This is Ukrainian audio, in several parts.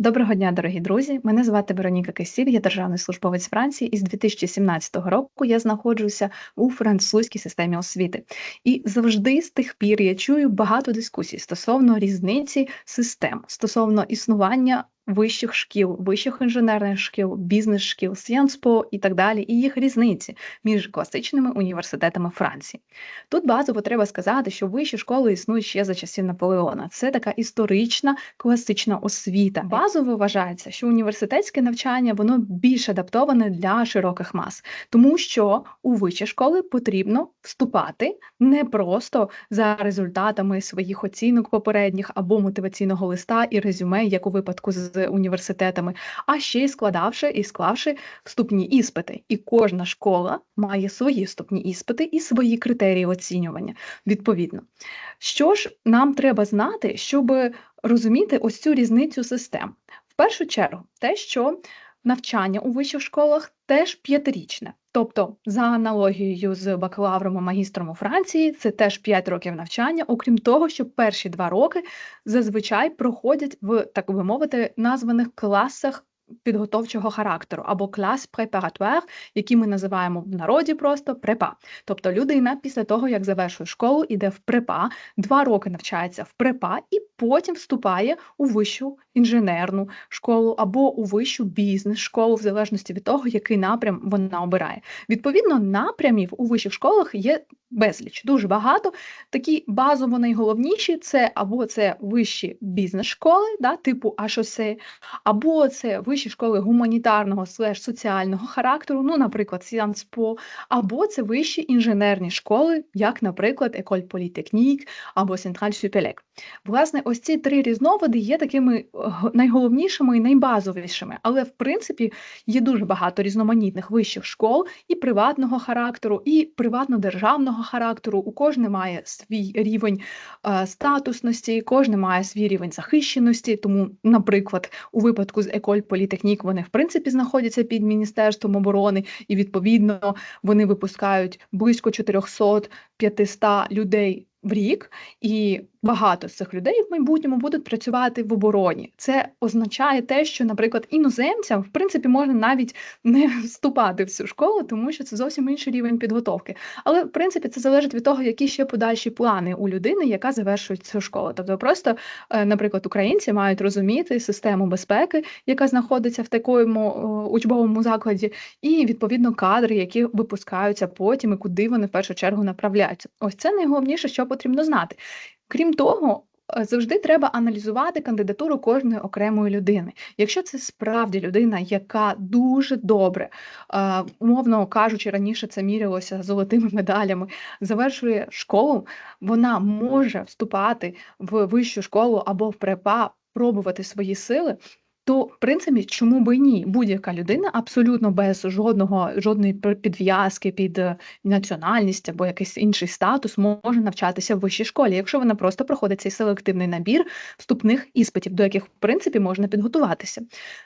Доброго дня, дорогі друзі. Мене звати Вероніка Кисіль, я державний службовець Франції, і з 2017 року я знаходжуся у французькій системі освіти. І завжди з тих пір я чую багато дискусій стосовно різниці систем, стосовно існування вищих шкіл, вищих інженерних шкіл, бізнес-шкіл, Сіанспо і так далі, і їх різниці між класичними університетами Франції. Тут базово треба сказати, що вищі школи існують ще за часів Наполеона. Це така історична класична освіта. Базово вважається, що університетське навчання воно більш адаптоване для широких мас, тому що у вищі школи потрібно вступати не просто за результатами своїх оцінок попередніх або мотиваційного листа і резюме, як у випадку з університетами, а ще й складавши і склавши вступні іспити. І кожна школа має свої вступні іспити і свої критерії оцінювання відповідно. Що ж нам треба знати, щоб розуміти ось цю різницю систем? В першу чергу, те, що навчання у вищих школах теж п'ятирічне. Тобто, за аналогією з бакалавром і магістром у Франції, це теж 5 років навчання, окрім того, що перші два роки зазвичай проходять в, так би мовити, названих класах підготовчого характеру або клас препаратуар, який ми називаємо в народі просто препа. Тобто людина після того, як завершує школу, іде в препа, два роки навчається в препа і потім вступає у вищу інженерну школу або у вищу бізнес-школу, в залежності від того, який напрям вона обирає. Відповідно, напрямів у вищих школах є безліч, дуже багато. Такі базово найголовніші це або це вищі бізнес-школи, да, типу HOC, або це вищі школи гуманітарного слеш соціального характеру, ну, наприклад, Сіанспо, або це вищі інженерні школи, як, наприклад, Еколь Політехнік або Сентраль Сюпелек. Власне, ось ці три різновиди є такими е, найголовнішими і найбазовішими, але в принципі є дуже багато різноманітних вищих школ і приватного характеру, і приватно-державного характеру. У кожне має свій рівень е, статусності, кожне має свій рівень захищеності. Тому, наприклад, у випадку з Еколь Політехнік вони в принципі знаходяться під міністерством оборони, і відповідно вони випускають близько 400-500 людей в рік, і багато з цих людей в майбутньому будуть працювати в обороні. Це означає те, що, наприклад, іноземцям в принципі можна навіть не вступати в цю школу, тому що це зовсім інший рівень підготовки. Але в принципі це залежить від того, які ще подальші плани у людини, яка завершує цю школу. Тобто, просто, е, наприклад, українці мають розуміти систему безпеки, яка знаходиться в такому учбовому закладі, і відповідно кадри, які випускаються потім, і куди вони в першу чергу направляються. Ось це найголовніше, що потрібно знати. Крім того, е, завжди треба аналізувати кандидатуру кожної окремої людини. Якщо це справді людина, яка дуже добре, е, умовно кажучи, раніше це мірялося золотими медалями, завершує школу, вона може вступати в вищу школу або в препа, пробувати свої сили. То, в принципі, чому би ні? Будь-яка людина абсолютно без жодного жодної підв'язки під е, національність або якийсь інший статус може навчатися в вищій школі, якщо вона просто проходить цей селективний набір вступних іспитів, до яких в принципі можна підготуватися.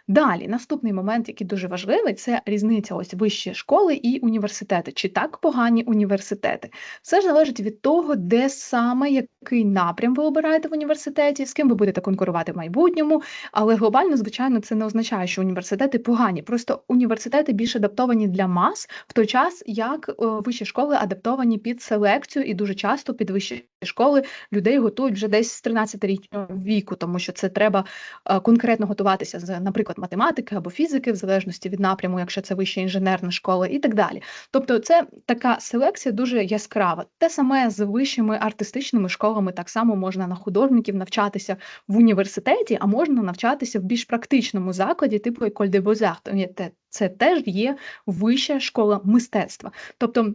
Далі, наступний момент, який дуже важливий, це різниця ось вищі школи і університети. Чи так погані університети? Все ж залежить від того, де саме який напрям ви обираєте в університеті, з ким ви будете конкурувати в майбутньому, але глобально звичайно, це не означає, що університети погані. Просто університети більш адаптовані для мас, в той час як е, вищі школи адаптовані під селекцію, і дуже часто під вищі школи людей готують вже десь з 13-річного віку, тому що це треба е, конкретно готуватися з, наприклад, математики або фізики, в залежності від напряму, якщо це вища інженерна школа, і так далі. Тобто, це така селекція дуже яскрава. Те саме з вищими артистичними школами так само можна на художників навчатися в університеті, а можна навчатися в більш практичному закладі, типу Еколь де Бозар, то Це теж є вища школа мистецтва. Тобто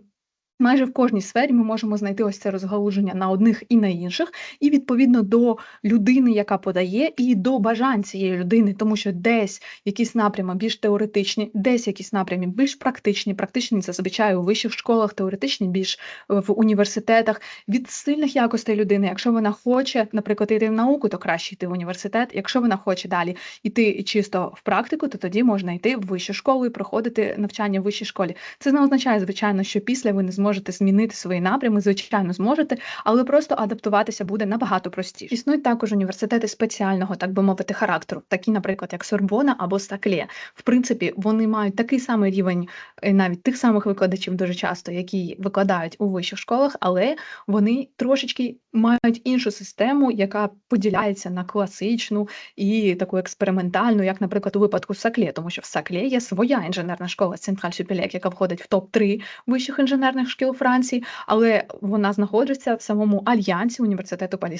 Майже в кожній сфері ми можемо знайти ось це розгалуження на одних і на інших, і відповідно до людини, яка подає, і до бажань цієї людини, тому що десь якісь напрями більш теоретичні, десь якісь напрями більш практичні. Практичні зазвичай у вищих школах, теоретичні більш в університетах. Від сильних якостей людини, якщо вона хоче, наприклад, йти в науку, то краще йти в університет. Якщо вона хоче далі йти чисто в практику, то тоді можна йти в вищу школу і проходити навчання в вищій школі. Це не означає, звичайно, що після ви не зможете зможете змінити свої напрями, звичайно, зможете, але просто адаптуватися буде набагато простіше. Існують також університети спеціального, так би мовити, характеру, такі, наприклад, як Сорбона або Стаклє. В принципі, вони мають такий самий рівень е, навіть тих самих викладачів дуже часто, які викладають у вищих школах, але вони трошечки мають іншу систему, яка поділяється на класичну і таку експериментальну, як, наприклад, у випадку Саклє, тому що в Саклє є своя інженерна школа Централь Сюпілек, яка входить в топ 3 вищих інженерних шкіл Франції, але вона знаходиться в самому альянсі університету Палі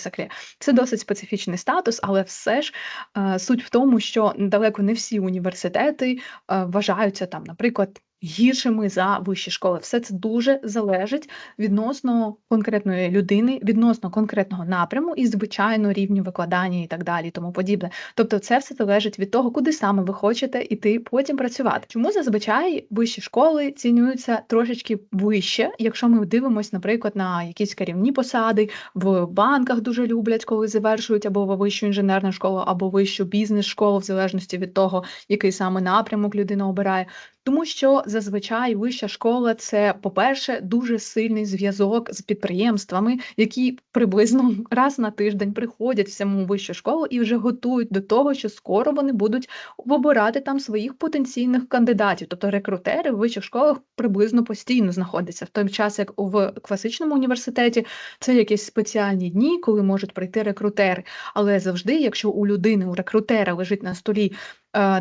Це досить специфічний статус, але все ж е, суть в тому, що далеко не всі університети е, вважаються там, наприклад гіршими за вищі школи. Все це дуже залежить відносно конкретної людини, відносно конкретного напряму і, звичайно, рівню викладання і так далі, і тому подібне. Тобто, це все залежить від того, куди саме ви хочете іти потім працювати. Чому зазвичай вищі школи цінуються трошечки вище, якщо ми дивимося, наприклад, на якісь керівні посади в банках дуже люблять, коли завершують або вищу інженерну школу, або вищу бізнес-школу, в залежності від того, який саме напрямок людина обирає. Тому що зазвичай вища школа це, по-перше, дуже сильний зв'язок з підприємствами, які приблизно раз на тиждень приходять в саму вищу школу і вже готують до того, що скоро вони будуть вибирати там своїх потенційних кандидатів. Тобто рекрутери в вищих школах приблизно постійно знаходяться в той час, як в класичному університеті це якісь спеціальні дні, коли можуть прийти рекрутери. Але завжди, якщо у людини, у рекрутера лежить на столі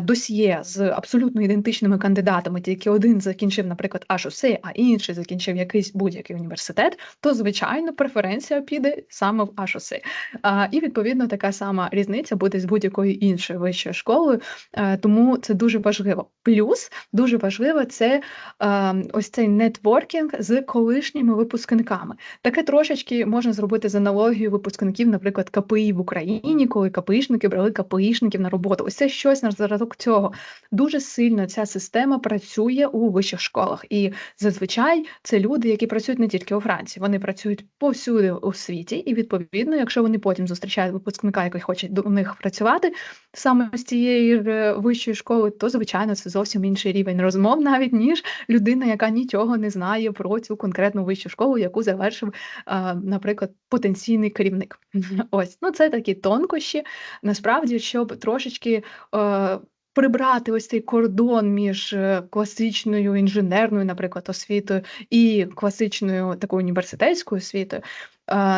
досьє з абсолютно ідентичними кандидатами, тільки один закінчив, наприклад, HOC, а інший закінчив якийсь будь-який університет, то звичайно преференція піде саме в HOC. І відповідно така сама різниця буде з будь-якою іншою вищою школою, е, тому це дуже важливо. Плюс дуже важливо це е, ось цей нетворкінг з колишніми випускниками. Таке трошечки можна зробити з аналогією випускників, наприклад, КПІ в Україні, коли КПІшники брали КПІшників на роботу. Ось це щось зразок цього. Дуже сильно ця система працює у вищих школах, і зазвичай це люди, які працюють не тільки у Франції, вони працюють повсюди у світі, і відповідно, якщо вони потім зустрічають випускника, який хоче до них працювати саме з цієї вищої школи, то звичайно це зовсім інший рівень розмов, навіть ніж людина, яка нічого не знає про цю конкретну вищу школу, яку завершив, наприклад, потенційний керівник. Ось ну це такі тонкощі. Насправді, щоб трошечки. Прибрати ось цей кордон між е, класичною інженерною, наприклад, освітою і класичною такою університетською освітою.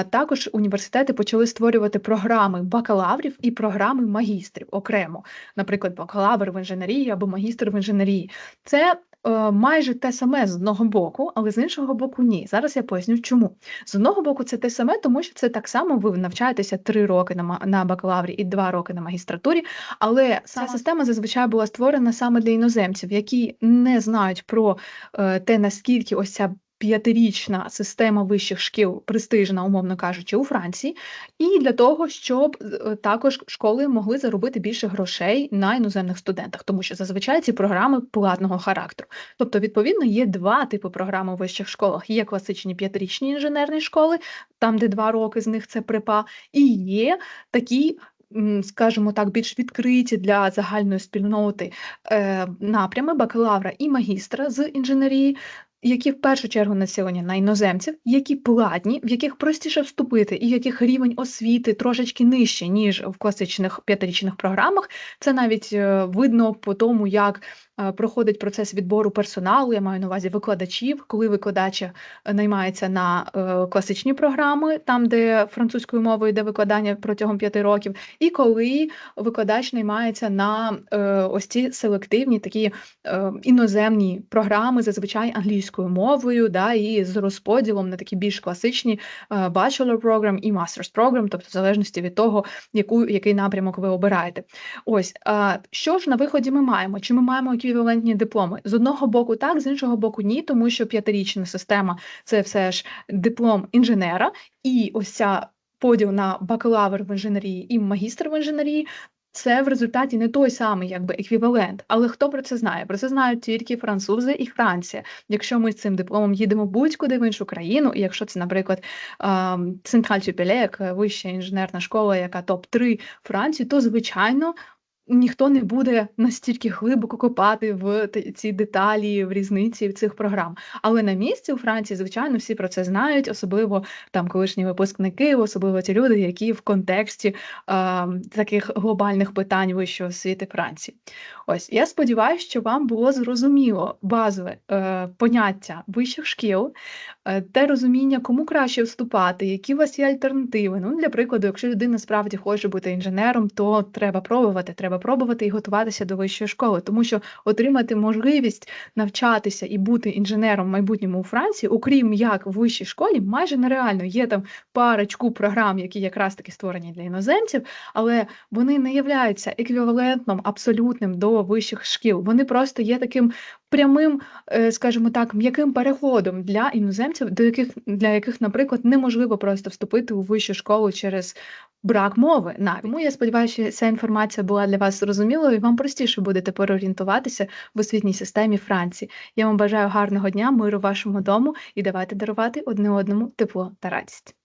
Також університети почали створювати програми бакалаврів і програми магістрів окремо, наприклад, бакалавр в інженерії або магістр в інженерії. Це е, майже те саме з одного боку, але з іншого боку, ні. Зараз я поясню, чому з одного боку це те саме, тому що це так само ви навчаєтеся три роки на на бакалаврі і два роки на магістратурі. Але ця система зазвичай була створена саме для іноземців, які не знають про е, те, наскільки ось ця п'ятирічна система вищих шкіл престижна, умовно кажучи, у Франції, і для того, щоб е, також школи могли заробити більше грошей на іноземних студентах, тому що зазвичай ці програми платного характеру. Тобто, відповідно, є два типи програм у вищих школах: є класичні п'ятирічні інженерні школи, там де два роки з них це припа, і є такі. Скажімо так, більш відкриті для загальної спільноти е, напрями бакалавра і магістра з інженерії, які в першу чергу націлені на іноземців, які платні, в яких простіше вступити, і яких рівень освіти трошечки нижче, ніж в класичних п'ятирічних програмах. Це навіть е, видно по тому, як проходить процес відбору персоналу, я маю на увазі викладачів, коли викладач е, наймається на е, класичні програми, там, де французькою мовою йде викладання протягом п'яти років, і коли викладач наймається на ось ці селективні такі іноземні програми, зазвичай англійською мовою, да, і з розподілом на такі більш класичні bachelor program і master's program, тобто в залежності від того, яку, який напрямок ви обираєте. Ось що ж на виході ми маємо? Чи ми маємо еквівалентні дипломи. З одного боку, так, з іншого боку, ні, тому що п'ятирічна система це все ж диплом інженера, і ось ця поділ на бакалавр в інженерії і магістр в інженерії. Це в результаті не той самий якби еквівалент. Але хто про це знає? Про це знають тільки французи і Франція. Якщо ми з цим дипломом їдемо будь-куди в іншу країну, і якщо це, наприклад, Централь Тюпелек, вища інженерна школа, яка топ 3 Франції, то звичайно ніхто не буде настільки глибоко копати в ці деталі, в різниці в цих програм. Але на місці у Франції, звичайно, всі про це знають, особливо там колишні випускники, особливо ті люди, які в контексті, е, таких глобальних питань вищої освіти Франції. Ось, я сподіваюся, що вам було зрозуміло базове, е, поняття вищих шкіл, е, те розуміння, кому краще вступати, які у вас є альтернативи. Ну, для прикладу, якщо людина справді хоче бути інженером, то треба пробувати, треба пробувати і готуватися до вищої школи, тому що отримати можливість навчатися і бути інженером в майбутньому у Франції, окрім як в вищій школі, майже нереально. Є там парочку програм, які якраз таки створені для іноземців, але вони не являються еквівалентним абсолютним до вищих шкіл. Вони просто є таким прямим, е, скажімо так, м'яким переходом для іноземців, до яких для яких, наприклад, неможливо просто вступити у вищу школу через брак мови. Навіть. Тому я сподіваюся, що ця інформація була для вас зрозумілою, і вам простіше буде тепер орієнтуватися в освітній системі Франції. Я вам бажаю гарного дня, миру вашому дому і давайте дарувати одне одному тепло та радість.